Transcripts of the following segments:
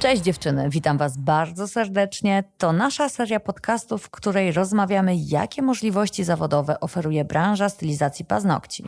Cześć dziewczyny, witam Was bardzo serdecznie. To nasza seria podcastów, w której rozmawiamy, jakie możliwości zawodowe oferuje branża stylizacji paznokci.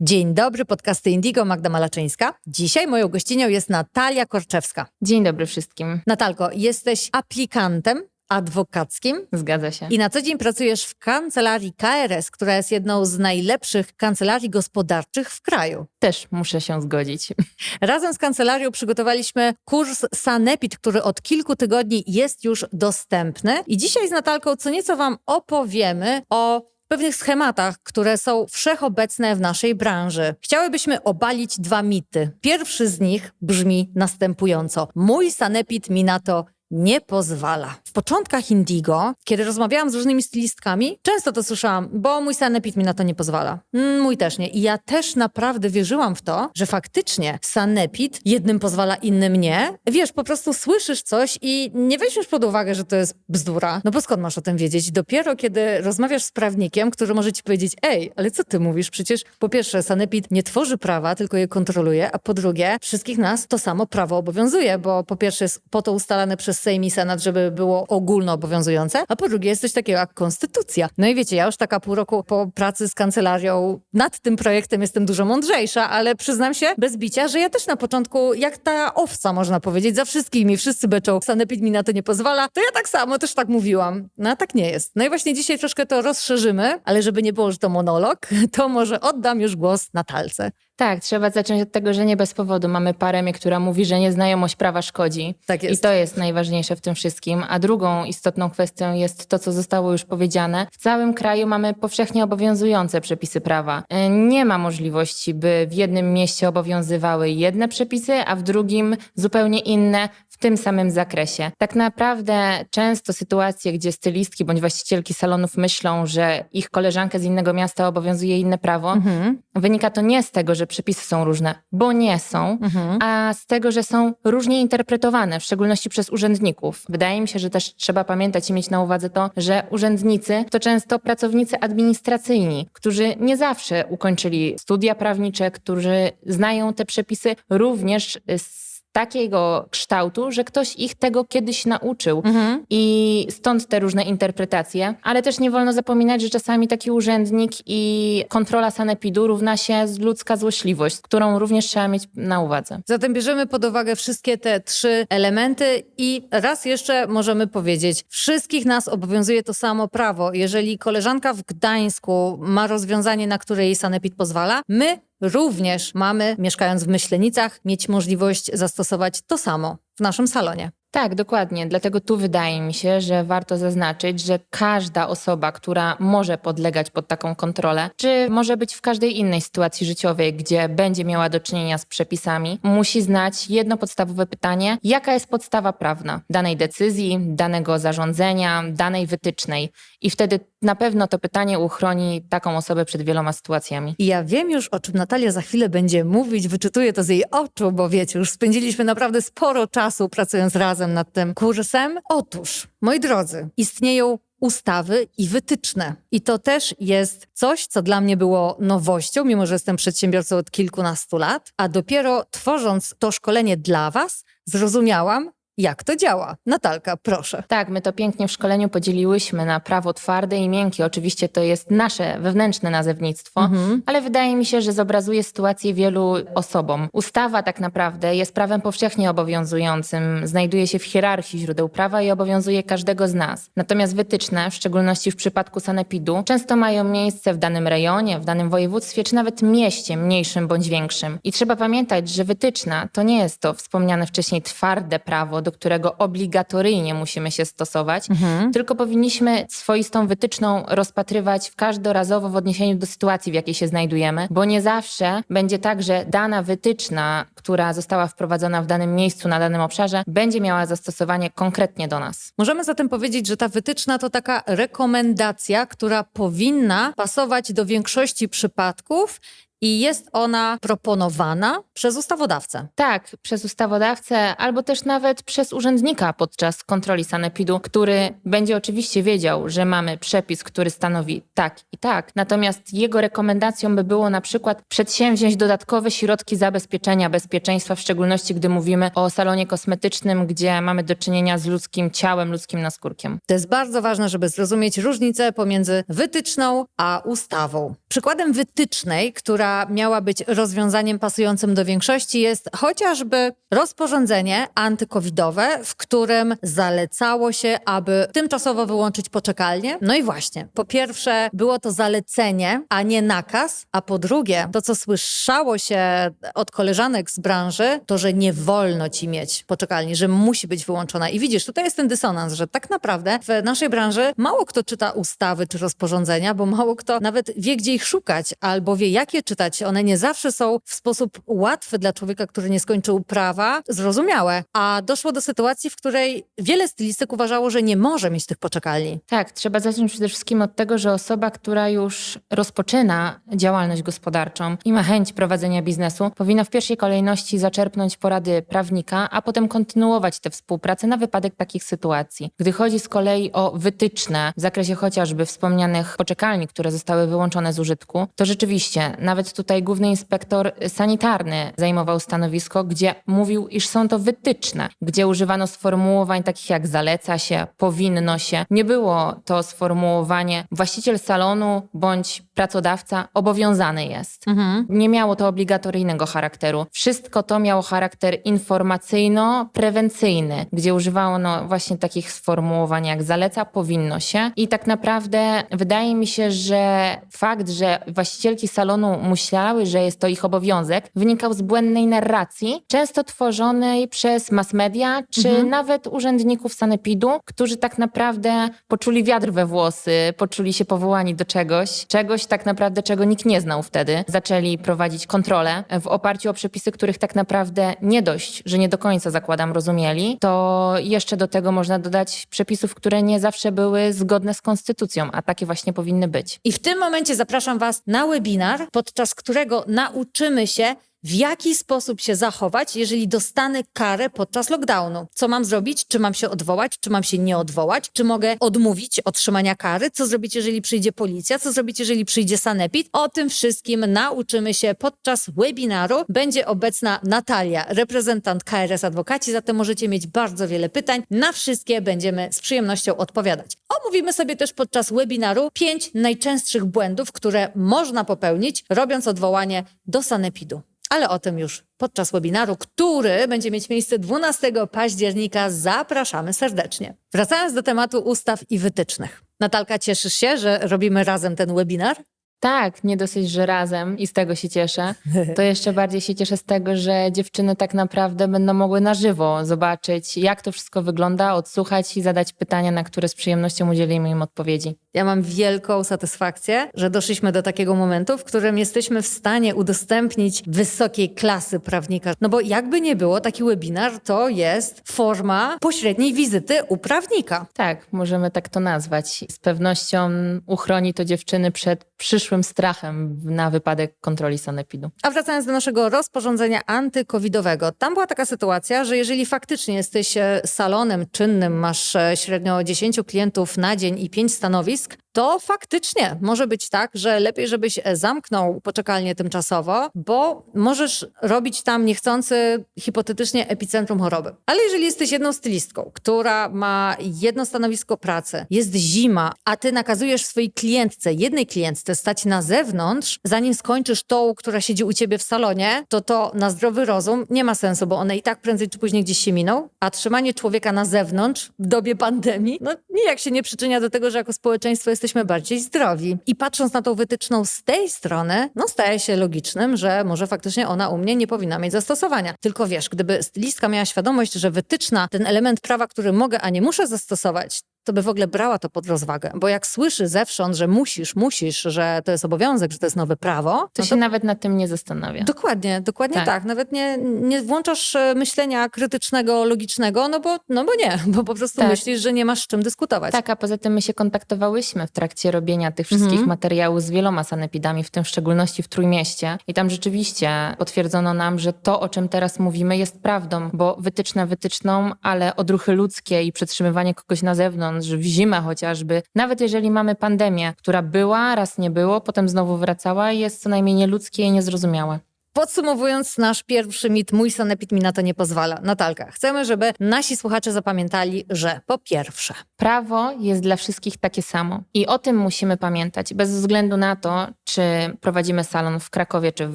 Dzień dobry, podcasty Indigo, Magda Malaczyńska. Dzisiaj moją gościnią jest Natalia Korczewska. Dzień dobry wszystkim. Natalko, jesteś aplikantem adwokackim Zgadza się. i na co dzień pracujesz w kancelarii KRS, która jest jedną z najlepszych kancelarii gospodarczych w kraju. Też muszę się zgodzić. Razem z kancelarią przygotowaliśmy kurs Sanepid, który od kilku tygodni jest już dostępny. I dzisiaj z Natalką co nieco Wam opowiemy o pewnych schematach, które są wszechobecne w naszej branży. Chciałybyśmy obalić dwa mity. Pierwszy z nich brzmi następująco. Mój Sanepid mi na to nie pozwala. W początkach Indigo, kiedy rozmawiałam z różnymi stylistkami, często to słyszałam, bo mój sanepid mi na to nie pozwala. Mm, mój też nie. I ja też naprawdę wierzyłam w to, że faktycznie sanepid jednym pozwala, innym nie. Wiesz, po prostu słyszysz coś i nie weźmiesz pod uwagę, że to jest bzdura. No bo skąd masz o tym wiedzieć? Dopiero kiedy rozmawiasz z prawnikiem, który może ci powiedzieć, ej, ale co ty mówisz? Przecież po pierwsze sanepid nie tworzy prawa, tylko je kontroluje, a po drugie wszystkich nas to samo prawo obowiązuje, bo po pierwsze jest po to ustalane przez Sejm i Senat, żeby było ogólnoobowiązujące, a po drugie jest coś takiego jak konstytucja. No i wiecie, ja już taka pół roku po pracy z kancelarią nad tym projektem jestem dużo mądrzejsza, ale przyznam się bez bicia, że ja też na początku, jak ta owca można powiedzieć, za wszystkimi, wszyscy beczą, sanepid mi na to nie pozwala, to ja tak samo też tak mówiłam. No a tak nie jest. No i właśnie dzisiaj troszkę to rozszerzymy, ale żeby nie było, że to monolog, to może oddam już głos Natalce. Tak, trzeba zacząć od tego, że nie bez powodu mamy paremię, która mówi, że nieznajomość prawa szkodzi. Tak I to jest najważniejsze w tym wszystkim. A drugą istotną kwestią jest to, co zostało już powiedziane. W całym kraju mamy powszechnie obowiązujące przepisy prawa. E, Nie ma możliwości, by w jednym mieście obowiązywały jedne przepisy, a w drugim zupełnie inne w tym samym zakresie. Tak naprawdę często sytuacje, gdzie stylistki bądź właścicielki salonów myślą, że ich koleżankę z innego miasta obowiązuje inne prawo, Mhm. wynika to nie z tego, że przepisy są różne, bo nie są, Mhm. a z tego, że są różnie interpretowane, w szczególności przez urzędników. Wydaje mi się, że też trzeba pamiętać i mieć na uwadze to, że urzędnicy to często pracownicy administracyjni, którzy nie zawsze ukończyli studia prawnicze, którzy znają te przepisy również z takiego kształtu, że ktoś ich tego kiedyś nauczył. Mhm. I stąd te różne interpretacje, ale też nie wolno zapominać, że czasami taki urzędnik i kontrola sanepidu równa się z ludzka złośliwość, którą również trzeba mieć na uwadze. Zatem bierzemy pod uwagę wszystkie te trzy elementy i raz jeszcze możemy powiedzieć, wszystkich nas obowiązuje to samo prawo. Jeżeli koleżanka w Gdańsku ma rozwiązanie, na które jej sanepid pozwala, my również mamy, mieszkając w Myślenicach, mieć możliwość zastosować to samo w naszym salonie. Tak, dokładnie. Dlatego tu wydaje mi się, że warto zaznaczyć, że każda osoba, która może podlegać pod taką kontrolę, czy może być w każdej innej sytuacji życiowej, gdzie będzie miała do czynienia z przepisami, musi znać jedno podstawowe pytanie: jaka jest podstawa prawna danej decyzji, danego zarządzenia, danej wytycznej. I wtedy na pewno to pytanie uchroni taką osobę przed wieloma sytuacjami. Ja wiem już, o czym Natalia za chwilę będzie mówić, wyczytuję to z jej oczu, bo wiecie, już spędziliśmy naprawdę sporo czasu pracując razem nad tym kursem. Otóż, moi drodzy, istnieją ustawy i wytyczne. I to też jest coś, co dla mnie było nowością, mimo że jestem przedsiębiorcą od kilkunastu lat, a dopiero tworząc to szkolenie dla Was, zrozumiałam, jak to działa. Natalka, proszę. Tak, my to pięknie w szkoleniu podzieliłyśmy na prawo twarde i miękkie. Oczywiście to jest nasze wewnętrzne nazewnictwo, Mhm. ale wydaje mi się, że zobrazuje sytuację wielu osobom. Ustawa tak naprawdę jest prawem powszechnie obowiązującym, znajduje się w hierarchii źródeł prawa i obowiązuje każdego z nas. Natomiast wytyczne, w szczególności w przypadku sanepidu, często mają miejsce w danym rejonie, w danym województwie, czy nawet mieście, mniejszym bądź większym. I trzeba pamiętać, że wytyczna to nie jest to wspomniane wcześniej twarde prawo, do którego obligatoryjnie musimy się stosować, Mhm. tylko powinniśmy swoistą wytyczną rozpatrywać w każdorazowo w odniesieniu do sytuacji, w jakiej się znajdujemy, bo nie zawsze będzie tak, że dana wytyczna, która została wprowadzona w danym miejscu, na danym obszarze, będzie miała zastosowanie konkretnie do nas. Możemy zatem powiedzieć, że ta wytyczna to taka rekomendacja, która powinna pasować do większości przypadków i jest ona proponowana przez ustawodawcę. Tak, przez ustawodawcę albo też nawet przez urzędnika podczas kontroli sanepidu, który będzie oczywiście wiedział, że mamy przepis, który stanowi tak i tak. Natomiast jego rekomendacją by było na przykład przedsięwziąć dodatkowe środki zabezpieczenia bezpieczeństwa, w szczególności gdy mówimy o salonie kosmetycznym, gdzie mamy do czynienia z ludzkim ciałem, ludzkim naskórkiem. To jest bardzo ważne, żeby zrozumieć różnicę pomiędzy wytyczną a ustawą. Przykładem wytycznej, która miała być rozwiązaniem pasującym do większości, jest chociażby rozporządzenie antykowidowe, w którym zalecało się, aby tymczasowo wyłączyć poczekalnie. No i właśnie, po pierwsze, było to zalecenie, a nie nakaz, a po drugie, to co słyszało się od koleżanek z branży, to że nie wolno ci mieć poczekalni, że musi być wyłączona. I widzisz, tutaj jest ten dysonans, że tak naprawdę w naszej branży mało kto czyta ustawy czy rozporządzenia, bo mało kto nawet wie, gdzie ich szukać, albo wie, jak je czytać. One nie zawsze są w sposób łatwy dla człowieka, który nie skończył prawa, zrozumiałe. A doszło do sytuacji, w której wiele stylistyk uważało, że nie może mieć tych poczekalni. Tak, trzeba zacząć przede wszystkim od tego, że osoba, która już rozpoczyna działalność gospodarczą i ma chęć prowadzenia biznesu, powinna w pierwszej kolejności zaczerpnąć porady prawnika, a potem kontynuować tę współpracę na wypadek takich sytuacji. Gdy chodzi z kolei o wytyczne w zakresie chociażby wspomnianych poczekalni, które zostały wyłączone z użytku, to rzeczywiście nawet tutaj główny inspektor sanitarny zajmował stanowisko, gdzie mówił, iż są to wytyczne, gdzie używano sformułowań takich jak zaleca się, powinno się. Nie było to sformułowanie właściciel salonu bądź pracodawca obowiązany jest. Nie miało to obligatoryjnego charakteru. Wszystko to miało charakter informacyjno-prewencyjny, gdzie używano właśnie takich sformułowań jak zaleca, powinno się. I tak naprawdę wydaje mi się, że fakt, że właścicielki salonu myślały, że jest to ich obowiązek, wynikał z błędnej narracji, często tworzonej przez mass media, czy nawet urzędników sanepidu, którzy tak naprawdę poczuli wiatr we włosy, poczuli się powołani do czegoś, czegoś tak naprawdę, czego nikt nie znał wtedy. Zaczęli prowadzić kontrolę w oparciu o przepisy, których tak naprawdę nie dość, że nie do końca zakładam rozumieli, to jeszcze do tego można dodać przepisów, które nie zawsze były zgodne z konstytucją, a takie właśnie powinny być. I w tym momencie zapraszam Was na webinar, podczas którego nauczymy się, w jaki sposób się zachować, jeżeli dostanę karę podczas lockdownu. Co mam zrobić? Czy mam się odwołać? Czy mam się nie odwołać? Czy mogę odmówić otrzymania kary? Co zrobić, jeżeli przyjdzie policja? Co zrobić, jeżeli przyjdzie sanepid? O tym wszystkim nauczymy się podczas webinaru. Będzie obecna Natalia, reprezentant KRS Adwokaci, zatem możecie mieć bardzo wiele pytań. Na wszystkie będziemy z przyjemnością odpowiadać. Omówimy sobie też podczas webinaru pięć najczęstszych błędów, które można popełnić, robiąc odwołanie do sanepidu. Ale o tym już podczas webinaru, który będzie mieć miejsce 12 października. Zapraszamy serdecznie. Wracając do tematu ustaw i wytycznych. Natalka, cieszysz się, że robimy razem ten webinar? Tak, nie dosyć, że razem i z tego się cieszę. To jeszcze bardziej się cieszę z tego, że dziewczyny tak naprawdę będą mogły na żywo zobaczyć, jak to wszystko wygląda, odsłuchać i zadać pytania, na które z przyjemnością udzielimy im odpowiedzi. Ja mam wielką satysfakcję, że doszliśmy do takiego momentu, w którym jesteśmy w stanie udostępnić wysokiej klasy prawnika. No bo jakby nie było, taki webinar to jest forma pośredniej wizyty u prawnika. Tak, możemy tak to nazwać. Z pewnością uchroni to dziewczyny przed przyszłym strachem na wypadek kontroli sanepidu. A wracając do naszego rozporządzenia antykowidowego, tam była taka sytuacja, że jeżeli faktycznie jesteś e, salonem czynnym, masz e, średnio 10 klientów na dzień i 5 stanowisk, risk to faktycznie może być tak, że lepiej, żebyś e, zamknął poczekalnię tymczasowo, bo możesz robić tam niechcący hipotetycznie epicentrum choroby. Ale jeżeli jesteś jedną stylistką, która ma jedno stanowisko pracy, jest zima, a ty nakazujesz swojej klientce, jednej klientce stać na zewnątrz, zanim skończysz tą, która siedzi u ciebie w salonie, to to na zdrowy rozum nie ma sensu, bo one i tak prędzej czy później gdzieś się miną, a trzymanie człowieka na zewnątrz w dobie pandemii, no nijak się nie przyczynia do tego, że jako społeczeństwo jesteśmy bardziej zdrowi. I patrząc na tą wytyczną z tej strony, no staje się logicznym, że może faktycznie ona u mnie nie powinna mieć zastosowania. Tylko wiesz, gdyby stylistka miała świadomość, że wytyczna, ten element prawa, który mogę, a nie muszę zastosować, to by w ogóle brała to pod rozwagę. Bo jak słyszy zewsząd, że musisz, musisz, że to jest obowiązek, że to jest nowe prawo, To no się nawet nad tym nie zastanawia. Dokładnie, dokładnie tak. Tak. Nawet nie, nie włączasz e, myślenia krytycznego, logicznego, no bo, no bo nie, bo po prostu Tak. myślisz, że nie masz z czym dyskutować. Tak, a poza tym my się kontaktowałyśmy w trakcie robienia tych wszystkich Mhm. materiałów z wieloma sanepidami, w tym w szczególności w Trójmieście. I tam rzeczywiście potwierdzono nam, że to, o czym teraz mówimy, jest prawdą, bo wytyczne wytyczną, ale odruchy ludzkie i przetrzymywanie kogoś na zewnątrz, w zimę chociażby, nawet jeżeli mamy pandemię, która była, raz nie było, potem znowu wracała, jest co najmniej nieludzkie i niezrozumiałe. Podsumowując nasz pierwszy mit, mój sanepid mi na to nie pozwala. Natalka, chcemy, żeby nasi słuchacze zapamiętali, że po pierwsze, Prawo jest dla wszystkich takie samo. I o tym musimy pamiętać, bez względu na to, czy prowadzimy salon w Krakowie czy w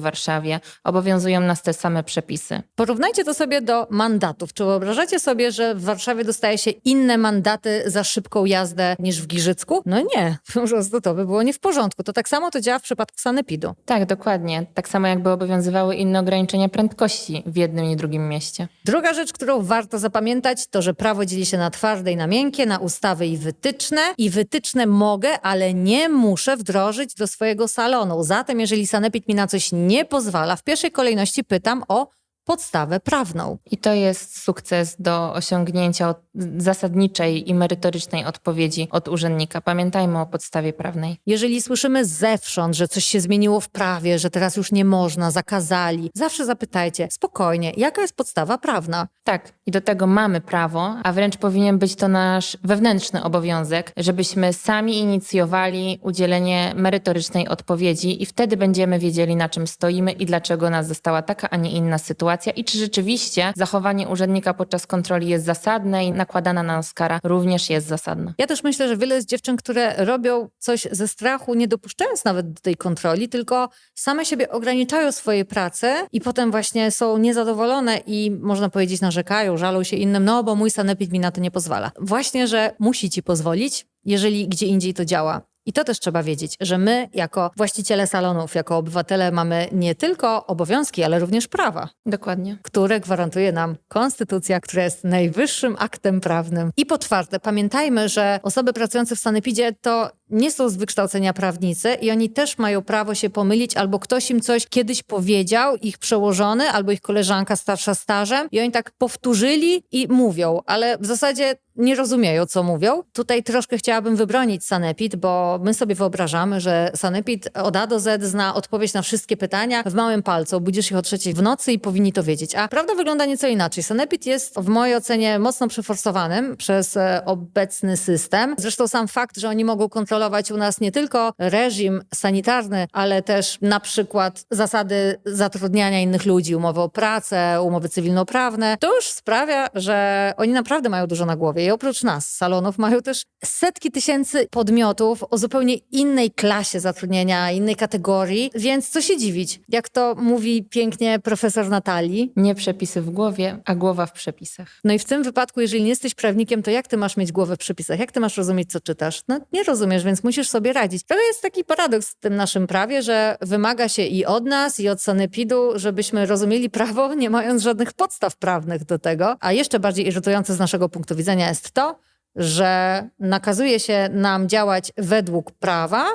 Warszawie, obowiązują nas te same przepisy. porównajcie to sobie do mandatów. Czy wyobrażacie sobie, że w Warszawie dostaje się inne mandaty za szybką jazdę niż w Giżycku? No nie, po prostu to by było nie w porządku. To tak samo to działa w przypadku sanepidu. Tak, dokładnie. Tak samo jakby obowiązywały inne ograniczenia prędkości w jednym i drugim mieście. Druga rzecz, którą warto zapamiętać, to że prawo dzieli się na twarde i na miękkie, na ustawy i wytyczne. I wytyczne mogę, ale nie muszę wdrożyć do swojego salonu. Zatem, jeżeli sanepid mi na coś nie pozwala, w pierwszej kolejności pytam o podstawę prawną. I to jest sukces do osiągnięcia od- zasadniczej i merytorycznej odpowiedzi od urzędnika. Pamiętajmy o podstawie prawnej. Jeżeli słyszymy zewsząd, że coś się zmieniło w prawie, że teraz już nie można, zakazali, zawsze zapytajcie spokojnie, jaka jest podstawa prawna. Tak, i do tego mamy prawo, a wręcz powinien być to nasz wewnętrzny obowiązek, żebyśmy sami inicjowali udzielenie merytorycznej odpowiedzi i wtedy będziemy wiedzieli, na czym stoimy i dlaczego nas została taka, a nie inna sytuacja i czy rzeczywiście zachowanie urzędnika podczas kontroli jest zasadne i nakładana na nas kara również jest zasadna. Ja też myślę, że wiele jest dziewczyn, które robią coś ze strachu, nie dopuszczając nawet do tej kontroli, tylko same siebie ograniczają swojej pracy i potem właśnie są niezadowolone i można powiedzieć narzekają, żalą się innym, no bo mój sanepid mi na to nie pozwala. Właśnie, że musi ci pozwolić, jeżeli gdzie indziej to działa. I to też trzeba wiedzieć, że my jako właściciele salonów, jako obywatele mamy nie tylko obowiązki, ale również prawa Dokładnie. które gwarantuje nam konstytucja, która jest najwyższym aktem prawnym. I po czwarte, pamiętajmy, że osoby pracujące w sanepidzie to nie są z wykształcenia prawnicy i oni też mają prawo się pomylić, albo ktoś im coś kiedyś powiedział, ich przełożony, albo ich koleżanka starsza stażem i oni tak powtórzyli i mówią, ale w zasadzie nie rozumieją, co mówią. Tutaj troszkę chciałabym wybronić Sanepid, bo my sobie wyobrażamy, że Sanepid od A do Z zna odpowiedź na wszystkie pytania w małym palcu. Budzisz ich o trzeciej w nocy i powinni to wiedzieć. A prawda wygląda nieco inaczej. Sanepid jest w mojej ocenie mocno przeforsowanym przez e, obecny system. Zresztą sam fakt, że oni mogą kontrolować u nas nie tylko reżim sanitarny, ale też na przykład zasady zatrudniania innych ludzi, umowy o pracę, umowy cywilnoprawne, to już sprawia, że oni naprawdę mają dużo na głowie. I oprócz nas, salonów, mają też setki tysięcy podmiotów o zupełnie innej klasie zatrudnienia, innej kategorii, więc co się dziwić, jak to mówi pięknie profesor Natalii. Nie przepisy w głowie, a głowa w przepisach. No i w tym wypadku, jeżeli nie jesteś prawnikiem, to jak ty masz mieć głowę w przepisach? Jak ty masz rozumieć, co czytasz? No nie rozumiesz, więc musisz sobie radzić. To jest taki paradoks w tym naszym prawie, że wymaga się i od nas, i od sanepidu, żebyśmy rozumieli prawo, nie mając żadnych podstaw prawnych do tego. A jeszcze bardziej irytujące z naszego punktu widzenia jest to, że nakazuje się nam działać według prawa,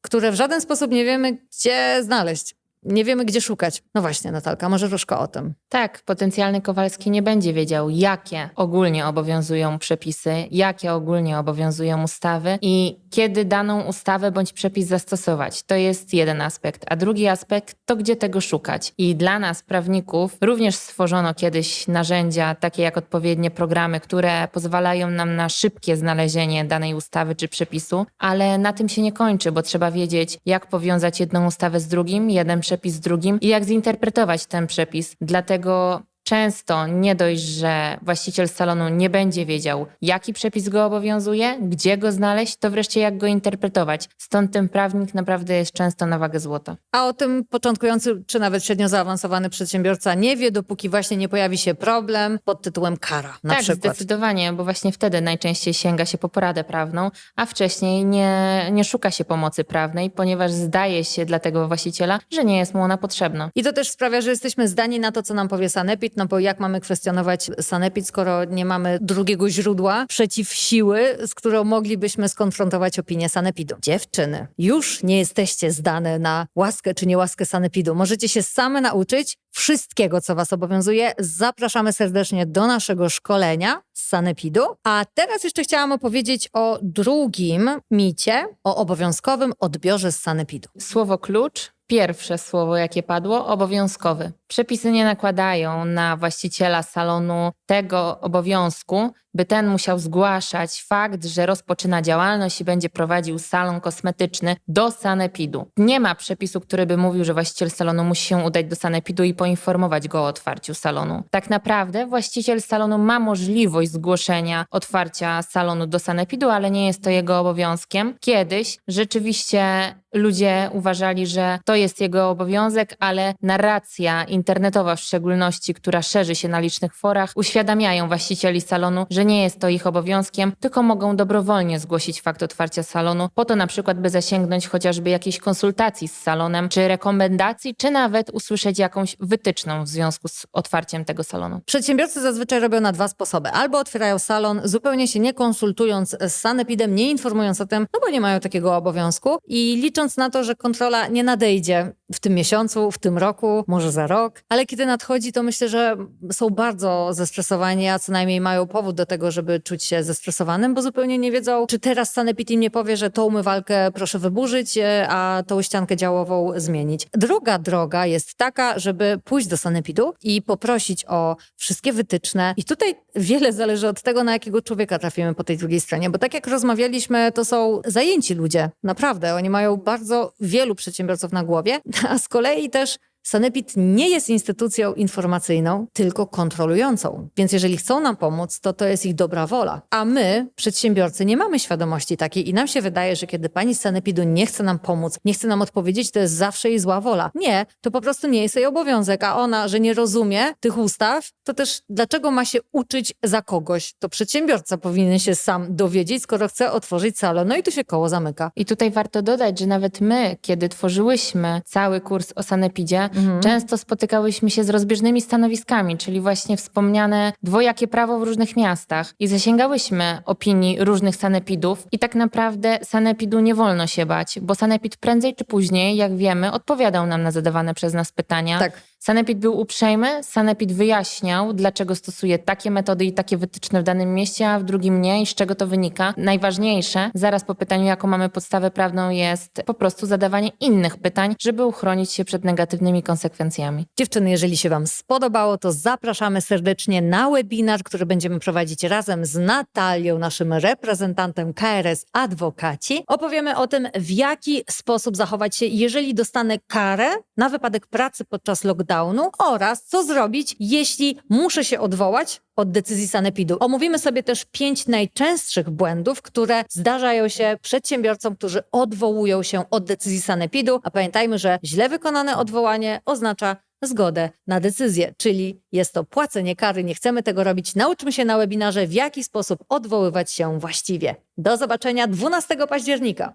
które w żaden sposób nie wiemy, gdzie znaleźć. Nie wiemy, gdzie szukać. No właśnie, Natalka, może troszkę o tym. Tak, potencjalny Kowalski nie będzie wiedział, jakie ogólnie obowiązują przepisy, jakie ogólnie obowiązują ustawy i kiedy daną ustawę bądź przepis zastosować. To jest jeden aspekt. A drugi aspekt to, gdzie tego szukać. I dla nas, prawników, również stworzono kiedyś narzędzia, takie jak odpowiednie programy, które pozwalają nam na szybkie znalezienie danej ustawy czy przepisu, ale na tym się nie kończy, bo trzeba wiedzieć, jak powiązać jedną ustawę z drugim, jeden przepis z drugim i jak zinterpretować ten przepis. Dlatego często nie dość, że właściciel salonu nie będzie wiedział, jaki przepis go obowiązuje, gdzie go znaleźć, to wreszcie jak go interpretować. Stąd ten prawnik naprawdę jest często na wagę złota. A o tym początkujący czy nawet średnio zaawansowany przedsiębiorca nie wie, dopóki właśnie nie pojawi się problem pod tytułem kara na tak, przykład. zdecydowanie, bo właśnie wtedy najczęściej sięga się po poradę prawną, a wcześniej nie, nie szuka się pomocy prawnej, ponieważ zdaje się dla tego właściciela, że nie jest mu ona potrzebna. I to też sprawia, że jesteśmy zdani na to, co nam powie sanepid, no bo jak mamy kwestionować sanepid, skoro nie mamy drugiego źródła przeciwsiły, z którą moglibyśmy skonfrontować opinię sanepidu. Dziewczyny, już nie jesteście zdane na łaskę czy niełaskę sanepidu. Możecie się same nauczyć wszystkiego, co was obowiązuje. Zapraszamy serdecznie do naszego szkolenia z sanepidu. A teraz jeszcze chciałam opowiedzieć o drugim micie, o obowiązkowym odbiorze z sanepidu. Słowo klucz, pierwsze słowo jakie padło, obowiązkowy. Przepisy nie nakładają na właściciela salonu tego obowiązku, by ten musiał zgłaszać fakt, że rozpoczyna działalność i będzie prowadził salon kosmetyczny do sanepidu. Nie ma przepisu, który by mówił, że właściciel salonu musi się udać do sanepidu i poinformować go o otwarciu salonu. Tak naprawdę właściciel salonu ma możliwość zgłoszenia otwarcia salonu do sanepidu, ale nie jest to jego obowiązkiem. Kiedyś rzeczywiście ludzie uważali, że to jest jego obowiązek, ale narracja internetowa w szczególności, która szerzy się na licznych forach, uświadamiają właścicieli salonu, że nie jest to ich obowiązkiem, tylko mogą dobrowolnie zgłosić fakt otwarcia salonu, po to na przykład, by zasięgnąć chociażby jakiejś konsultacji z salonem, czy rekomendacji, czy nawet usłyszeć jakąś wytyczną w związku z otwarciem tego salonu. Przedsiębiorcy zazwyczaj robią na dwa sposoby. Albo otwierają salon, zupełnie się nie konsultując z sanepidem, nie informując o tym, no bo nie mają takiego obowiązku i licząc na to, że kontrola nie nadejdzie медиа w tym miesiącu, w tym roku, może za rok. Ale kiedy nadchodzi, to myślę, że są bardzo zestresowani, a co najmniej mają powód do tego, żeby czuć się zestresowanym, bo zupełnie nie wiedzą, czy teraz sanepid im nie powie, że tą umywalkę proszę wyburzyć, e, a tą ściankę działową zmienić. Druga droga jest taka, żeby pójść do sanepidu i poprosić o wszystkie wytyczne. I tutaj wiele zależy od tego, na jakiego człowieka trafimy po tej drugiej stronie, bo tak jak rozmawialiśmy, to są zajęci ludzie, naprawdę. Oni mają bardzo wielu przedsiębiorców na głowie, a z kolei też Sanepid nie jest instytucją informacyjną, tylko kontrolującą. Więc jeżeli chcą nam pomóc, to to jest ich dobra wola. A my, przedsiębiorcy, nie mamy świadomości takiej i nam się wydaje, że kiedy pani z Sanepidu nie chce nam pomóc, nie chce nam odpowiedzieć, to jest zawsze jej zła wola. Nie, to po prostu nie jest jej obowiązek, a ona, że nie rozumie tych ustaw, to też dlaczego ma się uczyć za kogoś? To przedsiębiorca powinien się sam dowiedzieć, skoro chce otworzyć salon. No i tu się koło zamyka. I tutaj warto dodać, że nawet my, kiedy tworzyłyśmy cały kurs o sanepidzie, często spotykałyśmy się z rozbieżnymi stanowiskami, czyli właśnie wspomniane dwojakie prawo w różnych miastach i zasięgałyśmy opinii różnych sanepidów i tak naprawdę sanepidu nie wolno się bać, bo sanepid prędzej czy później, jak wiemy, odpowiadał nam na zadawane przez nas pytania. Tak. Sanepid był uprzejmy, Sanepid wyjaśniał, dlaczego stosuje takie metody i takie wytyczne w danym mieście, a w drugim nie i z czego to wynika. Najważniejsze, zaraz po pytaniu, jaką mamy podstawę prawną, jest po prostu zadawanie innych pytań, żeby uchronić się przed negatywnymi konsekwencjami. Dziewczyny, jeżeli się Wam spodobało, to zapraszamy serdecznie na webinar, który będziemy prowadzić razem z Natalią, naszym reprezentantem KRS Adwokaci. Opowiemy o tym, w jaki sposób zachować się, jeżeli dostanę karę na wypadek pracy podczas lockdownu oraz co zrobić, jeśli muszę się odwołać od decyzji sanepidu. Omówimy sobie też pięć najczęstszych błędów, które zdarzają się przedsiębiorcom, którzy odwołują się od decyzji sanepidu. A pamiętajmy, że źle wykonane odwołanie oznacza zgodę na decyzję, czyli jest to płacenie kary. Nie chcemy tego robić. Nauczmy się na webinarze, w jaki sposób odwoływać się właściwie. Do zobaczenia 12 października.